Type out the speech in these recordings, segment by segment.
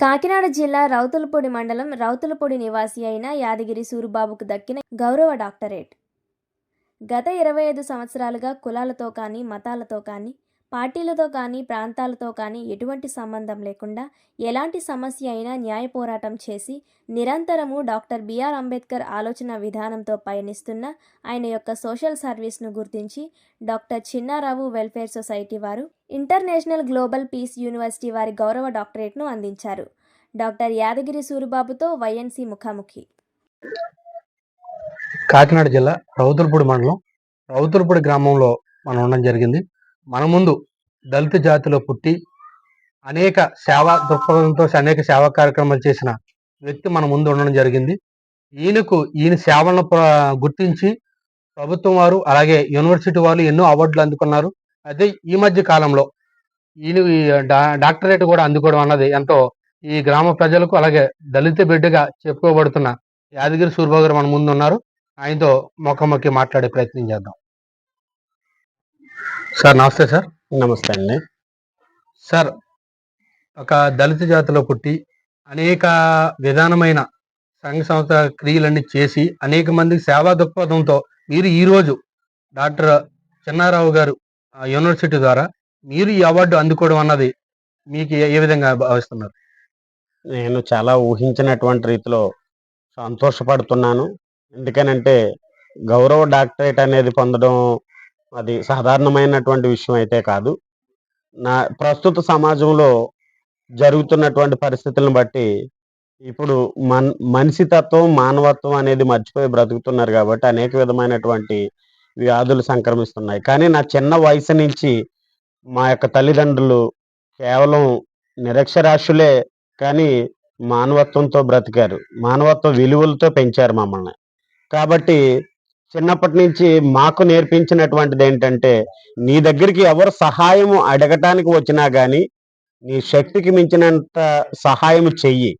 కాకినాడ జిల్లా రౌతులపూడి మండలం రౌతులపూడి నివాసి అయిన యాదగిరి సూరిబాబుకు దక్కిన గౌరవ డాక్టరేట్. గత ఇరవై ఐదు సంవత్సరాలుగా కులాలతో కానీ మతాలతో కానీ పార్టీలతో కానీ ప్రాంతాలతో కానీ ఎటువంటి సంబంధం లేకుండా ఎలాంటి సమస్య అయినా న్యాయ పోరాటం చేసి నిరంతరము డాక్టర్ బిఆర్ అంబేద్కర్ ఆలోచన విధానంతో పయనిస్తున్న ఆయన యొక్క సోషల్ సర్వీస్ను గుర్తించి డాక్టర్ చిన్నారావు వెల్ఫేర్ సొసైటీ వారు ఇంటర్నేషనల్ గ్లోబల్ పీస్ యూనివర్సిటీ వారి గౌరవ డాక్టరేట్ను అందించారు. డాక్టర్ యాదగిరి సూరిబాబుతో వైఎన్సీ ముఖాముఖి. కాకినాడ జిల్లా రౌతులపూడి మండలం. రౌతులపూడి గ్రామంలో మనం ఉండడం జరిగింది. మన ముందు దళిత జాతిలో పుట్టి అనేక సేవా దృక్పథంతో అనేక సేవా కార్యక్రమాలు చేసిన వ్యక్తి మన ముందు ఉండడం జరిగింది. ఈయనకు ఈయన సేవలను గుర్తించి ప్రభుత్వం వారు అలాగే యూనివర్సిటీ వాళ్ళు ఎన్నో అవార్డులు అందుకున్నారు. అదే ఈ మధ్య కాలంలో ఈయన ఈ డా- డాక్టరేట్ కూడా అందుకోవడం అన్నది ఎంతో ఈ గ్రామ ప్రజలకు అలాగే దళిత బిడ్డగా చెప్పుకోబడుతున్న యాదగిరి సూర్బాబు గారు మన ముందు ఉన్నారు. ఆయనతో ముఖాముఖి మాట్లాడే ప్రయత్నం చేద్దాం. సార్ నమస్తే సార్. నమస్తే అండి. సార్ ఒక దళిత జాతిలో పుట్టి అనేక విధానమైన సంఘ సంస్థ క్రియలన్నీ చేసి అనేక మందికి సేవా దృక్పథంతో మీరు ఈ రోజు డాక్టర్ చిన్నారావు గారు యూనివర్సిటీ ద్వారా మీరు ఈ అవార్డు అందుకోవడం అన్నది మీకు ఏ- ఏ విధంగా భావిస్తున్నారు? నేను చాలా ఊహించినటువంటి రీతిలో సంతోషపడుతున్నాను. ఎందుకనంటే గౌరవ డాక్టరేట్ అనేది పొందడం అది సాధారణమైనటువంటి విషయం అయితే కాదు. నా ప్రస్తుత సమాజంలో జరుగుతున్నటువంటి పరిస్థితులను బట్టి ఇప్పుడు మన్ మనిషి తత్వం మానవత్వం అనేది మర్చిపోయి బ్రతుకుతున్నారు కాబట్టి అనేక విధమైనటువంటి వ్యాధులు సంక్రమిస్తున్నాయి. కానీ నా చిన్న వయసు నుంచి మా యొక్క తల్లిదండ్రులు కేవలం నిరక్షరాస్యులే కానీ మానవత్వంతో బ్రతికారు. మానవత్వ విలువలతో పెంచారు మమ్మల్ని. కాబట్టి చిన్నప్పటి నుంచి మాకు నేర్పించినటువంటిది ఏంటంటే నీ దగ్గరికి ఎవరు సహాయం అడగటానికి వచ్చినా గాని నీ శక్తికి మించినంత సహాయం చెయ్యి.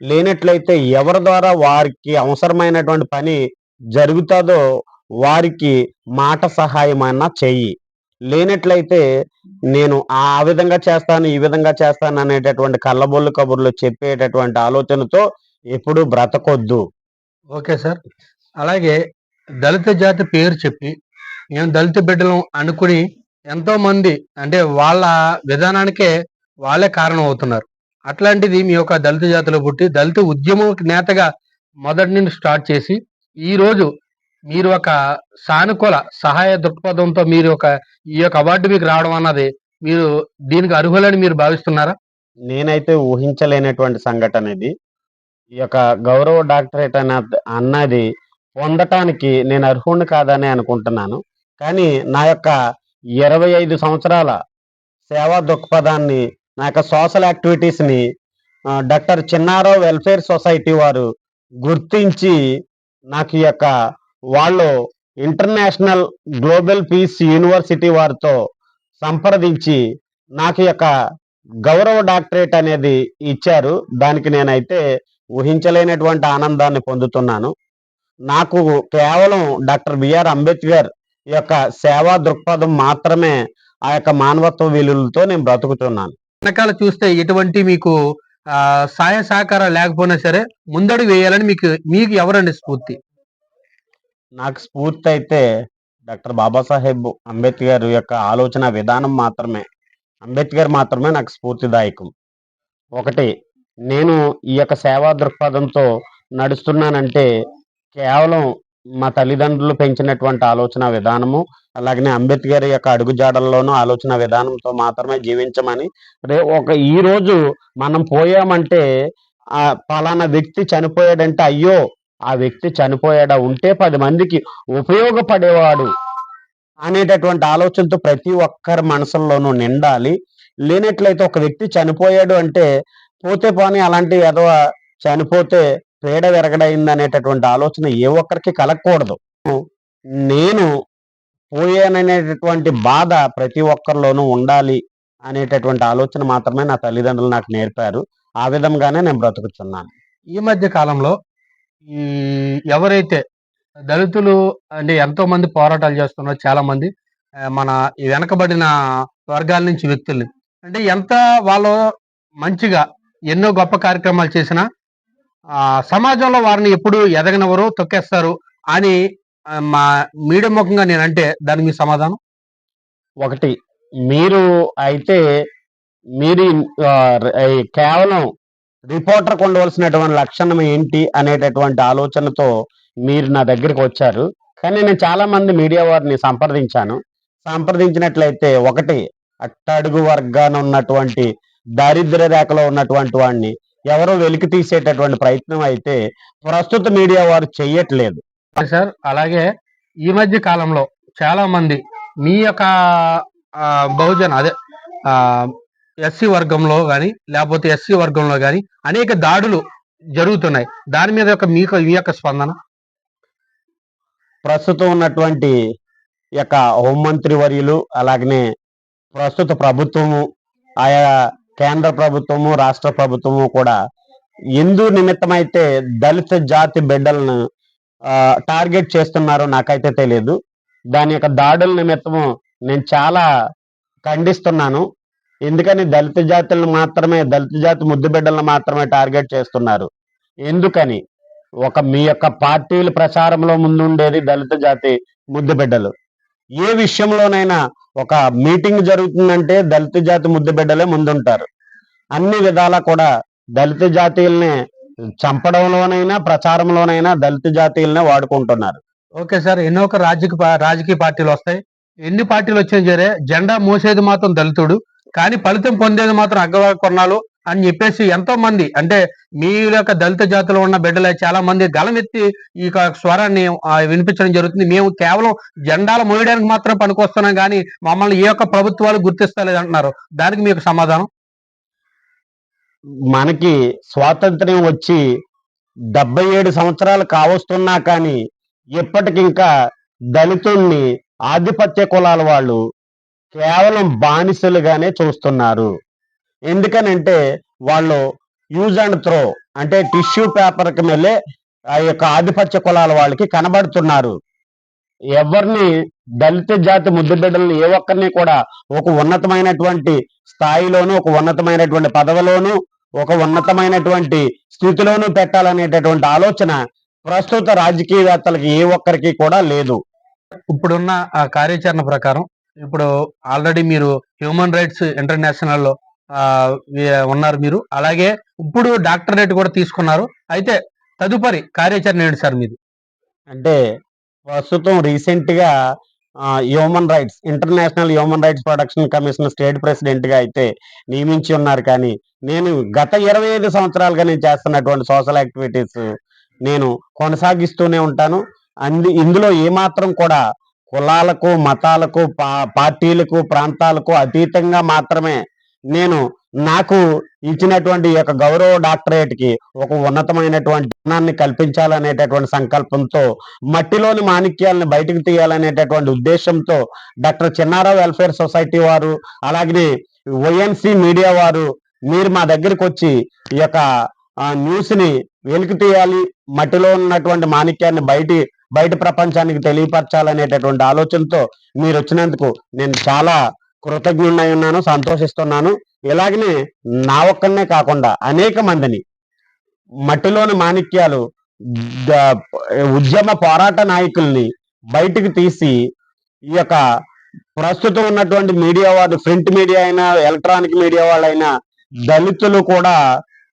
లేనట్లయితే ఎవరి ద్వారా వారికి అవసరమైనటువంటి పని జరుగుతుందో వారికి మాట సహాయం అన్నా చెయ్యి. లేనట్లయితే నేను ఆ విధంగా చేస్తాను ఈ విధంగా చేస్తాను అనేటటువంటి కళ్ళబొల్లు కబుర్లు చెప్పేటటువంటి ఆలోచనతో ఎప్పుడు బ్రతకొద్దు. Okay sir. అలాగే దళిత జాతి పేరు చెప్పి మేము దళిత బిడ్డలం అనుకుని ఎంతో మంది అంటే వాళ్ళ విధానానికే వాళ్ళే కారణం అవుతున్నారు. అట్లాంటిది మీ యొక్క దళిత జాతిలో పుట్టి దళిత ఉద్యమం నేతగా మొదటి నుండి స్టార్ట్ చేసి ఈ రోజు మీరు ఒక సానుకూల సహాయ దృక్పథంతో మీరు ఒక ఈ యొక్క అవార్డు మీకు రావడం అన్నది మీరు దీనికి అర్హులని మీరు భావిస్తున్నారా? నేనైతే ఊహించలేనటువంటి సంఘటన ఇది. ఈ యొక్క గౌరవ డాక్టరేట్ అన్న అన్నది పొందటానికి నేను అర్హుడిని కాదని అనుకుంటున్నాను. కానీ నా యొక్క ఇరవై ఐదు సంవత్సరాల సేవా దృక్పథాన్ని నా యొక్క సోషల్ యాక్టివిటీస్ని డాక్టర్ చిన్నారావు వెల్ఫేర్ సొసైటీ వారు గుర్తించి నాకు ఈ యొక్క వాళ్ళు ఇంటర్నేషనల్ గ్లోబల్ పీస్ యూనివర్సిటీ వారితో సంప్రదించి నాకు యొక్క గౌరవ డాక్టరేట్ అనేది ఇచ్చారు. దానికి నేనైతే ఊహించలేనటువంటి ఆనందాన్ని పొందుతున్నాను. నాకు కేవలం డాక్టర్ బిఆర్ అంబేద్కర్ యొక్క సేవా దృక్పథం మాత్రమే ఆ యొక్క మానవత్వ విలువలతో నేను బ్రతుకుతున్నాను. వెనకాల చూస్తే ఎటువంటి మీకు ఆ సహాయ సహకారం లేకపోయినా సరే ముందడుగు వేయాలని మీకు మీకు ఎవరండి స్ఫూర్తి? నాకు స్ఫూర్తి అయితే డాక్టర్ బాబాసాహెబ్ అంబేద్కర్ యొక్క ఆలోచన విధానం మాత్రమే. అంబేద్కర్ మాత్రమే నాకు స్ఫూర్తిదాయకం. ఒకటి నేను ఈ యొక్క సేవా దృక్పథంతో నడుస్తున్నానంటే కేవలం మా తల్లిదండ్రులు పెంచినటువంటి ఆలోచన విధానము అలాగనే అంబేద్కర్ యొక్క అడుగుజాడల్లోనూ ఆలోచన విధానంతో మాత్రమే జీవించమని రే ఒక ఈ రోజు మనం పోయామంటే ఆ పలానా వ్యక్తి చనిపోయాడంటే అయ్యో ఆ వ్యక్తి చనిపోయాడా? ఉంటే పది మందికి ఉపయోగపడేవాడు అనేటటువంటి ఆలోచనతో ప్రతి ఒక్కరి మనసుల్లోనూ నిండాలి. లేనట్లయితే ఒక వ్యక్తి చనిపోయాడు అంటే పోతే పోనీ అలాంటి ఏదో చనిపోతే క్రీడ విరగడైంది అనేటటువంటి ఆలోచన ఏ ఒక్కరికి కలగకూడదు. నేను పోయాననేటటువంటి బాధ ప్రతి ఒక్కరిలోనూ ఉండాలి అనేటటువంటి ఆలోచన మాత్రమే నా తల్లిదండ్రులు నాకు నేర్పారు. ఆ విధంగానే నేను బ్రతుకుతున్నాను. ఈ మధ్య కాలంలో ఈ ఎవరైతే దళితులు అంటే ఎంతో మంది పోరాటాలు చేస్తున్నారు చాలా మంది మన వెనకబడిన వర్గాల నుంచి వ్యక్తుల్ని అంటే ఎంత వాళ్ళు మంచిగా ఎన్నో గొప్ప కార్యక్రమాలు చేసినా సమాజంలో వారిని ఎప్పుడు ఎదగనవరు తొక్కేస్తారు అని మా మీడియా ముఖంగా నేనంటే దానికి మీ సమాధానం? ఒకటి మీరు అయితే మీరు కేవలం రిపోర్టర్కి ఉండవలసినటువంటి లక్షణం ఏంటి అనేటటువంటి ఆలోచనతో మీరు నా దగ్గరికి వచ్చారు. కానీ నేను చాలా మంది మీడియా వారిని సంప్రదించాను. సంప్రదించినట్లయితే ఒకటి అట్టడుగు వర్గాన ఉన్నటువంటి దారిద్ర్య రేఖలో ఉన్నటువంటి వాడిని ఎవరో వెలికి తీసేటటువంటి ప్రయత్నం అయితే ప్రస్తుత మీడియా వారు చెయ్యట్లేదు. సార్ అలాగే ఈ మధ్య కాలంలో చాలా మంది మీ యొక్క బహుజన అదే ఎస్సీ వర్గంలో కానీ లేకపోతే ఎస్సీ వర్గంలో కానీ అనేక దాడులు జరుగుతున్నాయి. దాని మీద యొక్క మీకు మీ యొక్క స్పందన? ప్రస్తుతం ఉన్నటువంటి యొక్క హోంమంత్రి వర్యులు అలాగనే ప్రస్తుత ప్రభుత్వము ఆయా కేంద్ర ప్రభుత్వము రాష్ట్ర ప్రభుత్వము కూడా ఎందు నిమిత్తమైతే దళిత జాతి బిడ్డలను టార్గెట్ చేస్తున్నారో నాకైతే తెలియదు దాని యొక్క దాడుల నిమిత్తము నేను చాలా ఖండిస్తున్నాను. ఎందుకని దళిత జాతులను మాత్రమే దళిత జాతి ముద్దు బిడ్డలను మాత్రమే టార్గెట్ చేస్తున్నారు. ఎందుకని? ఒక మీ యొక్క పార్టీల ప్రచారంలో ముందుండేది దళిత జాతి ముద్దు బిడ్డలు. ఏ విషయంలోనైనా ఒక మీటింగ్ జరుగుతుందంటే దళిత జాతి ముద్దుబిడ్డలే ముందుంటారు. అన్ని విధాలా కూడా దళిత జాతీయుల్ని చంపడంలోనైనా ప్రచారంలోనైనా దళిత జాతీయులనే వాడుకుంటున్నారు. ఓకే సార్ ఎన్నో ఒక రాజకీయ రాజకీయ పార్టీలు వస్తాయి. ఎన్ని పార్టీలు వచ్చినా సరే జెండా మోసేది మాత్రం దళితుడు. కానీ ఫలితం పొందేది మాత్రం అగ్గవ కొన్నాళ్ళు. అని చెప్పేసి ఎంతో మంది అంటే మీ యొక్క దళిత జాతిలో ఉన్న బిడ్డలే చాలా మంది గలమెత్తి ఈ యొక్క స్వరాన్ని ఆ, వినిపించడం జరుగుతుంది. మేము కేవలం జెండాలు మోయడానికి మాత్రం పనికొస్తున్నాం కానీ మమ్మల్ని ఏ యొక్క ప్రభుత్వాలు గుర్తిస్తలేదు అంటున్నారు దానికి మీకు సమాధానం? మనకి స్వాతంత్ర్యం వచ్చి డెబ్బై ఏడు సంవత్సరాలు కావస్తున్నా కానీ ఇప్పటికింకా దళితుల్ని ఆధిపత్య కులాల వాళ్ళు కేవలం బానిసలుగానే చూస్తున్నారు. ఎందుకనంటే వాళ్ళు యూజ్ అండ్ త్రో అంటే టిష్యూ పేపర్కి కి ఆ యొక్క ఆధిపత్య కులాల వాళ్ళకి కనబడుతున్నారు. ఎవరిని దళిత జాతి ముద్దుబిడ్డలను ఏ ఒక్కరిని కూడా ఒక ఉన్నతమైనటువంటి స్థాయిలోను ఒక ఉన్నతమైనటువంటి పదవిలోను ఒక ఉన్నతమైనటువంటి స్థితిలోనూ పెట్టాలనేటటువంటి ఆలోచన ప్రస్తుత రాజకీయవేత్తలకి ఏ ఒక్కరికి కూడా లేదు. ఇప్పుడున్న ఆ కార్యాచరణ ప్రకారం ఇప్పుడు ఆల్రెడీ మీరు హ్యూమన్ రైట్స్ ఇంటర్నేషనల్లో ఉన్నారు మీరు. అలాగే ఇప్పుడు డాక్టరేట్ కూడా తీసుకున్నారు. అయితే తదుపరి కార్యాచరణ ఏంటి సార్ మీది? అంటే ప్రస్తుతం రీసెంట్గా human rights international human rights protection commission state ప్రెసిడెంట్గా అయితే నియమించి ఉన్నారు. కానీ నేను గత ఇరవై ఐదు సంవత్సరాలుగా నేను చేస్తున్నటువంటి సోషల్ యాక్టివిటీస్ నేను కొనసాగిస్తూనే ఉంటాను. అంది ఇందులో ఏమాత్రం కూడా కులాలకు మతాలకు పా- పార్టీలకు ప్రాంతాలకు అతీతంగా మాత్రమే నేను నాకు ఇచ్చినటువంటి యొక్క గౌరవ డాక్టరేట్కి ఒక ఉన్నతమైనటువంటి జ్ఞానాన్ని కల్పించాలనేటటువంటి సంకల్పంతో మట్టిలోని మాణిక్యాలను బయటకు తీయాలనేటటువంటి ఉద్దేశంతో డాక్టర్ చిన్నారావు వెల్ఫేర్ సొసైటీ వారు అలాగే వైఎన్సి మీడియా వారు మీరు మా దగ్గరికి వచ్చి ఈ యొక్క న్యూస్ని వెలికి తీయాలి మట్టిలో ఉన్నటువంటి మాణిక్యాన్ని బయటి బయట ప్రపంచానికి తెలియపరచాలనేటటువంటి ఆలోచనతో మీరు వచ్చినందుకు నేను చాలా కృతజ్ఞుడై ఉన్నాను సంతోషిస్తున్నాను. ఇలాగనే నా ఒక్కనే కాకుండా అనేక మందిని మట్టిలోని మాణిక్యాలు ఉద్యమ పోరాట నాయకుల్ని బయటికి తీసి ఈ యొక్క ప్రస్తుతం ఉన్నటువంటి మీడియా వాళ్ళు ప్రింట్ మీడియా అయినా ఎలక్ట్రానిక్ మీడియా వాళ్ళైనా దళితులు కూడా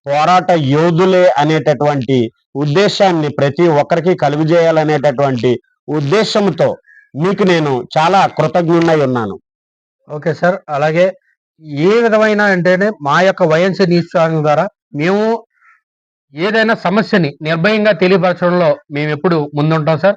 పోరాట యోధులే అనేటటువంటి ఉద్దేశాన్ని ప్రతి ఒక్కరికి కలుగజేయాలనేటటువంటి ఉద్దేశంతో మీకు నేను చాలా కృతజ్ఞుడై ఉన్నాను. Okay sir. అలాగే ఏ విధమైన అంటేనే మా యొక్క వైఎన్సీ న్యూస్ ఛానల్ ద్వారా మేము ఏదైనా సమస్యని నిర్భయంగా తెలియపరచడంలో మేము ఎప్పుడు ముందుంటాం సార్.